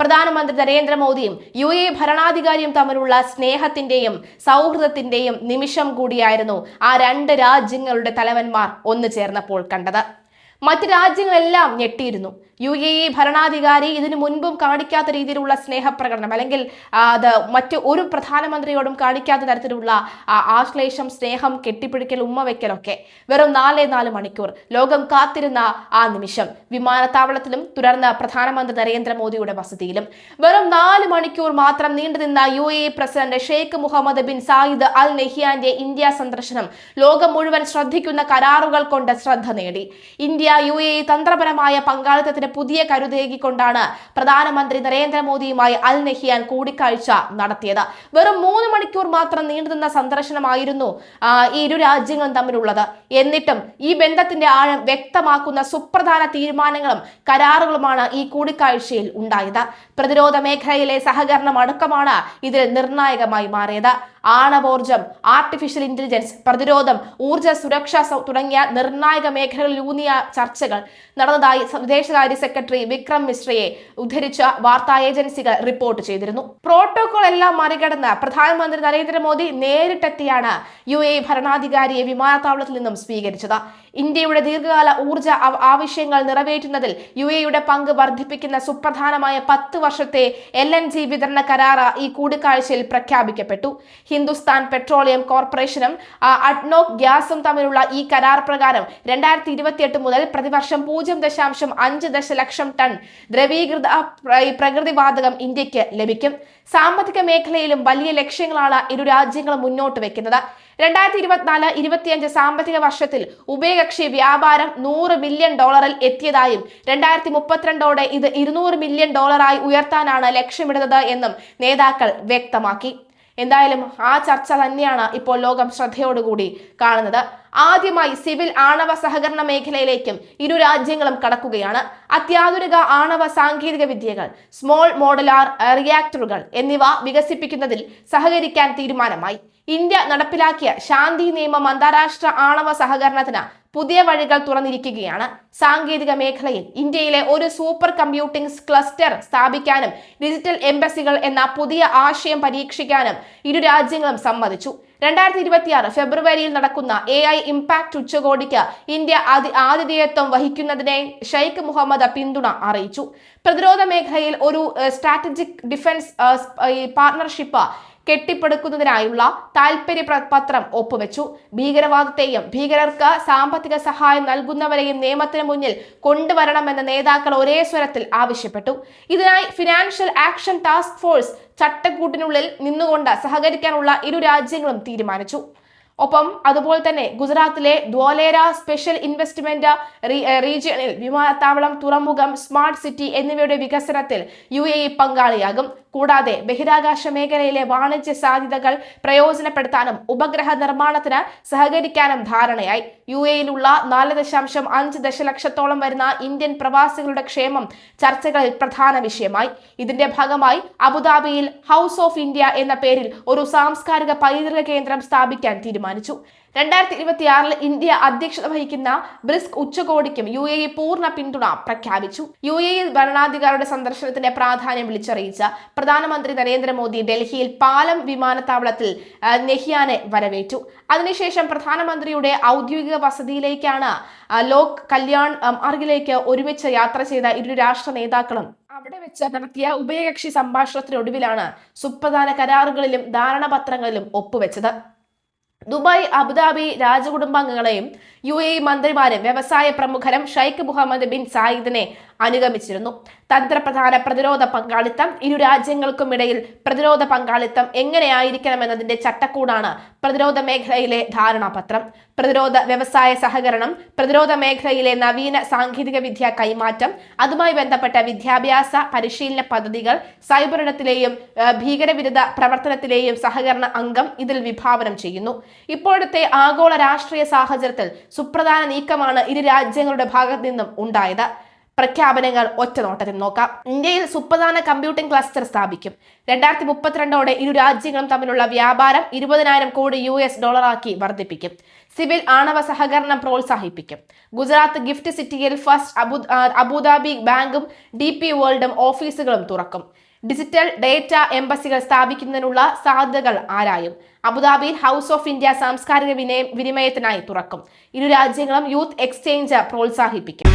പ്രധാനമന്ത്രി നരേന്ദ്രമോദിയും U A ഭരണാധികാരിയും തമ്മിലുള്ള സ്നേഹത്തിന്റെയും സൗഹൃദത്തിന്റെയും നിമിഷം കൂടിയായിരുന്നു ആ രണ്ട് രാജ്യങ്ങളുടെ തലവന്മാർ ഒന്നു ചേർന്നപ്പോൾ കണ്ടത്. മറ്റ് രാജ്യങ്ങളെല്ലാം ഞെട്ടിയിരുന്നു. യു എ ഇ ഭരണാധികാരി ഇതിനു മുൻപും കാണിക്കാത്ത രീതിയിലുള്ള സ്നേഹപ്രകടനം അല്ലെങ്കിൽ അത് മറ്റ് ഒരു പ്രധാനമന്ത്രിയോടും കാണിക്കാത്ത തരത്തിലുള്ള ആശ്ലേഷം സ്നേഹം കെട്ടിപ്പിടിക്കൽ ഉമ്മ വെക്കലൊക്കെ വെറും നാലേ നാല് മണിക്കൂർ ലോകം കാത്തിരുന്ന ആ നിമിഷം വിമാനത്താവളത്തിലും തുടർന്ന് പ്രധാനമന്ത്രി നരേന്ദ്രമോദിയുടെ വസതിയിലും വെറും നാല് മണിക്കൂർ മാത്രം നീണ്ടുനിന്ന U A president Sheikh Mohamed bin Zayed Al നെഹിയാന്റെ India സന്ദർശനം ലോകം മുഴുവൻ ശ്രദ്ധിക്കുന്ന കരാറുകൾ കൊണ്ട് ശ്രദ്ധ നേടി. ഇന്ത്യ യു എ തന്ത്രപരമായ പങ്കാളിത്തത്തിന് പുതിയ കരുതേകിക്കൊണ്ടാണ് പ്രധാനമന്ത്രി നരേന്ദ്രമോദിയുമായി അൽ നെഹിയാൻ കൂടിക്കാഴ്ച നടത്തിയത്. വെറും മൂന്ന് മണിക്കൂർ മാത്രം നീണ്ടുനിന്ന സന്ദർശനമായിരുന്നു ഈ ഇരു രാജ്യങ്ങളും തമ്മിലുള്ളത്. എന്നിട്ടും ഈ ബന്ധത്തിന്റെ ആഴം വ്യക്തമാക്കുന്ന സുപ്രധാന തീരുമാനങ്ങളും കരാറുകളുമാണ് ഈ കൂടിക്കാഴ്ചയിൽ ഉണ്ടായത്. പ്രതിരോധ മേഖലയിലെ സഹകരണം അടക്കമാണ് ഇതിൽ നിർണായകമായി മാറിയത്. ആണവോർജം ആർട്ടിഫിഷ്യൽ ഇന്റലിജൻസ് പ്രതിരോധം ഊർജ സുരക്ഷ തുടങ്ങിയ നിർണായക മേഖലകളിലൂന്നിയ ചർച്ചകൾ നടന്നതായി വിദേശകാര്യ സെക്രട്ടറി വിക്രം മിശ്രയെ ഉദ്ധരിച്ച വാർത്താ ഏജൻസികൾ റിപ്പോർട്ട് ചെയ്തിരുന്നു. പ്രോട്ടോകോൾ എല്ലാം മറികടന്ന് പ്രധാനമന്ത്രി നരേന്ദ്രമോദി നേരിട്ടെത്തിയാണ് യു എ ഭരണാധികാരിയെ വിമാനത്താവളത്തിൽ നിന്നും സ്വീകരിച്ചത്. ഇന്ത്യയുടെ ദീർഘകാല ഊർജ ആവശ്യങ്ങൾ നിറവേറ്റുന്നതിൽ യു എയുടെ പങ്ക് വർദ്ധിപ്പിക്കുന്ന സുപ്രധാനമായ പത്ത് വർഷത്തെ എൽ എൻ ജി വിതരണ കരാർ ഈ കൂടിക്കാഴ്ചയിൽ പ്രഖ്യാപിക്കപ്പെട്ടു. ഹിന്ദുസ്ഥാൻ പെട്രോളിയം കോർപ്പറേഷനും അഡ്നോക് ഗ്യാസും തമ്മിലുള്ള ഈ കരാർ പ്രകാരം രണ്ടായിരത്തി ഇരുപത്തിയെട്ട് മുതൽ പ്രതിവർഷം പൂജ്യം ദശാംശം അഞ്ച് ദശലക്ഷം ടൺ ദ്രവീകൃത പ്രകൃതിവാതകം ഇന്ത്യയ്ക്ക് ലഭിക്കും. സാമ്പത്തിക മേഖലയിലും വലിയ ലക്ഷ്യങ്ങളാണ് ഇരു രാജ്യങ്ങളും മുന്നോട്ട് വെക്കുന്നത്. രണ്ടായിരത്തി ഇരുപത്തിനാല് ഇരുപത്തിയഞ്ച് സാമ്പത്തിക വർഷത്തിൽ ഉഭയകക്ഷി വ്യാപാരം നൂറ് ബില്യൺ ഡോളറിൽ എത്തിയതായും രണ്ടായിരത്തി മുപ്പത്തിരണ്ടോടെ ഇത് ഇരുന്നൂറ് മില്യൺ ഡോളറായി ഉയർത്താനാണ് ലക്ഷ്യമിടുന്നത് എന്നും നേതാക്കൾ വ്യക്തമാക്കി. എന്തായാലും ആ ചർച്ച തന്നെയാണ് ഇപ്പോൾ ലോകം ശ്രദ്ധയോടുകൂടി കാണുന്നത്. ആദ്യമായി സിവിൽ ആണവ സഹകരണ മേഖലയിലേക്കും ഇരു രാജ്യങ്ങളും കടക്കുകയാണ്. അത്യാധുനിക ആണവ സാങ്കേതിക വിദ്യകൾ സ്മോൾ മോഡലാർ റിയാക്ടറുകൾ എന്നിവ വികസിപ്പിക്കുന്നതിൽ സഹകരിക്കാൻ തീരുമാനമായി. ഇന്ത്യ നടപ്പിലാക്കിയ ശാന്തി നിയമം അന്താരാഷ്ട്ര ആണവ സഹകരണത്തിന് പുതിയ വഴികൾ തുറന്നിരിക്കുകയാണ്. സാങ്കേതിക മേഖലയിൽ ഇന്ത്യയിലെ ഒരു സൂപ്പർ കമ്പ്യൂട്ടിംഗ് ക്ലസ്റ്റർ സ്ഥാപിക്കാനും ഡിജിറ്റൽ എംബസികൾ എന്ന പുതിയ ആശയം പരീക്ഷിക്കാനും ഇരു രാജ്യങ്ങളും സമ്മതിച്ചു. രണ്ടായിരത്തി ഇരുപത്തിയാറ് ഫെബ്രുവരിയിൽ നടക്കുന്ന എ ഐ ഇംപാക്ട് ഉച്ചകോടിക്ക് ഇന്ത്യ അതി ആതിഥേയത്വം വഹിക്കുന്നതിനെ ഷെയ്ഖ് മുഹമ്മദ് പിന്തുണ അറിയിച്ചു. പ്രതിരോധ മേഖലയിൽ ഒരു സ്ട്രാറ്റജിക് ഡിഫൻസ് പാർട്ണർഷിപ്പ് കെട്ടിപ്പടുക്കുന്നതിനായുള്ള താൽപര്യ പത്രം ഒപ്പുവെച്ചു. ഭീകരവാദത്തെയും ഭീകരർക്ക് സാമ്പത്തിക സഹായം നൽകുന്നവരെയും നിയമത്തിന് മുന്നിൽ കൊണ്ടുവരണമെന്ന് നേതാക്കൾ ഒരേ സ്വരത്തിൽ ആവശ്യപ്പെട്ടു. ഇതിനായി ഫിനാൻഷ്യൽ ആക്ഷൻ ടാസ്ക് ഫോഴ്സ് ചട്ടക്കൂട്ടിനുള്ളിൽ നിന്നുകൊണ്ട് സഹകരിക്കാനുള്ള ഇരു രാജ്യങ്ങളും തീരുമാനിച്ചു. ഒപ്പം അതുപോലെ തന്നെ ഗുജറാത്തിലെ ദ്വാലേര സ്പെഷ്യൽ ഇൻവെസ്റ്റ്മെന്റ് റീജിയണിൽ വിമാനത്താവളം തുറമുഖം സ്മാർട്ട് സിറ്റി എന്നിവയുടെ വികസനത്തിൽ യു എ ഇ പങ്കാളിയാകും. കൂടാതെ ബഹിരാകാശ മേഖലയിലെ വാണിജ്യ സാധ്യതകൾ പ്രയോജനപ്പെടുത്താനും ഉപഗ്രഹ നിർമ്മാണത്തിന് സഹകരിക്കാനും ധാരണയായി. യു എയിലുള്ള നാല് ദശാംശം അഞ്ച് ദശലക്ഷത്തോളം വരുന്ന ഇന്ത്യൻ പ്രവാസികളുടെ ക്ഷേമം ചർച്ചകളിൽ പ്രധാന വിഷയമായി. ഇതിന്റെ ഭാഗമായി അബുദാബിയിൽ ഹൗസ് ഓഫ് ഇന്ത്യ എന്ന പേരിൽ ഒരു സാംസ്കാരിക പൈതൃക കേന്ദ്രം സ്ഥാപിക്കാൻ തീരുമാനിച്ചു. രണ്ടായിരത്തി ഇരുപത്തിയാറിൽ ഇന്ത്യ അധ്യക്ഷത വഹിക്കുന്ന ബ്രിസ്ക് ഉച്ചകോടിക്കും യു എ പൂർണ പിന്തുണ പ്രഖ്യാപിച്ചു. യു എ ഭരണാധികാരിയുടെ സന്ദർശനത്തിന്റെ പ്രാധാന്യം വിളിച്ചറിയിച്ച പ്രധാനമന്ത്രി നരേന്ദ്രമോദി ഡൽഹിയിൽ പാലം വിമാനത്താവളത്തിൽ നെഹിയാനെ വരവേറ്റു. അതിനുശേഷം പ്രധാനമന്ത്രിയുടെ ഔദ്യോഗിക വസതിയിലേക്കാണ് ലോക് കല്യാൺ മാർഗിലേക്ക് ഒരുമിച്ച് യാത്ര ചെയ്ത ഇരു രാഷ്ട്ര നേതാക്കളും അവിടെ വെച്ച് നടത്തിയ ഉഭയകക്ഷി സംഭാഷണത്തിനൊടുവിലാണ് സുപ്രധാന കരാറുകളിലും ധാരണാപത്രങ്ങളിലും ഒപ്പുവെച്ചത്. ദുബായ് അബുദാബി രാജകുടുംബാംഗങ്ങളെയും യു എ മന്ത്രിമാരും വ്യവസായ പ്രമുഖരും ഷെയ്ഖ് മുഹമ്മദ് ബിൻ സായിദിനെ അനുഗമിച്ചിരുന്നു. തന്ത്രപ്രധാന പ്രതിരോധ പങ്കാളിത്തം ഇരു രാജ്യങ്ങൾക്കുമിടയിൽ പ്രതിരോധ പങ്കാളിത്തം എങ്ങനെയായിരിക്കണമെന്നതിന്റെ ചട്ടക്കൂടാണ് പ്രതിരോധ മേഖലയിലെ ധാരണാപത്രം. പ്രതിരോധ വ്യവസായ സഹകരണം പ്രതിരോധ മേഖലയിലെ നവീന സാങ്കേതിക വിദ്യ കൈമാറ്റം അതുമായി ബന്ധപ്പെട്ട വിദ്യാഭ്യാസ പരിശീലന പദ്ധതികൾ സൈബർ ഇടത്തിലെയും ഭീകരവിരുദ്ധ പ്രവർത്തനത്തിലെയും സഹകരണ അംഗം ഇതിൽ വിഭാവനം ചെയ്യുന്നു. ഇപ്പോഴത്തെ ആഗോള രാഷ്ട്രീയ സാഹചര്യത്തിൽ സുപ്രധാന നീക്കമാണ് ഇരു രാജ്യങ്ങളുടെ ഭാഗത്തു നിന്നും ഉണ്ടായത്. പ്രഖ്യാപനങ്ങൾ ഒറ്റ നോട്ടത്തിൽ നോക്കാം. ഇന്ത്യയിൽ സുപ്രധാന കമ്പ്യൂട്ടിംഗ് ക്ലസ്റ്റർ സ്ഥാപിക്കും. രണ്ടായിരത്തി മുപ്പത്തിരണ്ടോടെ ഇരു രാജ്യങ്ങളും തമ്മിലുള്ള വ്യാപാരം ഇരുപതിനായിരം കോടി യു എസ് ഡോളറാക്കി വർദ്ധിപ്പിക്കും. സിവിൽ ആണവ സഹകരണം പ്രോത്സാഹിപ്പിക്കും. ഗുജറാത്ത് ഗിഫ്റ്റ് സിറ്റിയിൽ ഫസ്റ്റ് അബു അബുദാബി ബാങ്കും ഡി പി വേൾഡും ഓഫീസുകളും തുറക്കും. ഡിജിറ്റൽ ഡേറ്റ എംബസികൾ സ്ഥാപിക്കുന്നതിനുള്ള സാധ്യതകൾ ആരായും. അബുദാബിയിൽ ഹൗസ് ഓഫ് ഇന്ത്യ സാംസ്കാരിക വിനിമയത്തിനായി തുറക്കും. ഇരു രാജ്യങ്ങളും യൂത്ത് എക്സ്ചേഞ്ച് പ്രോത്സാഹിപ്പിക്കും.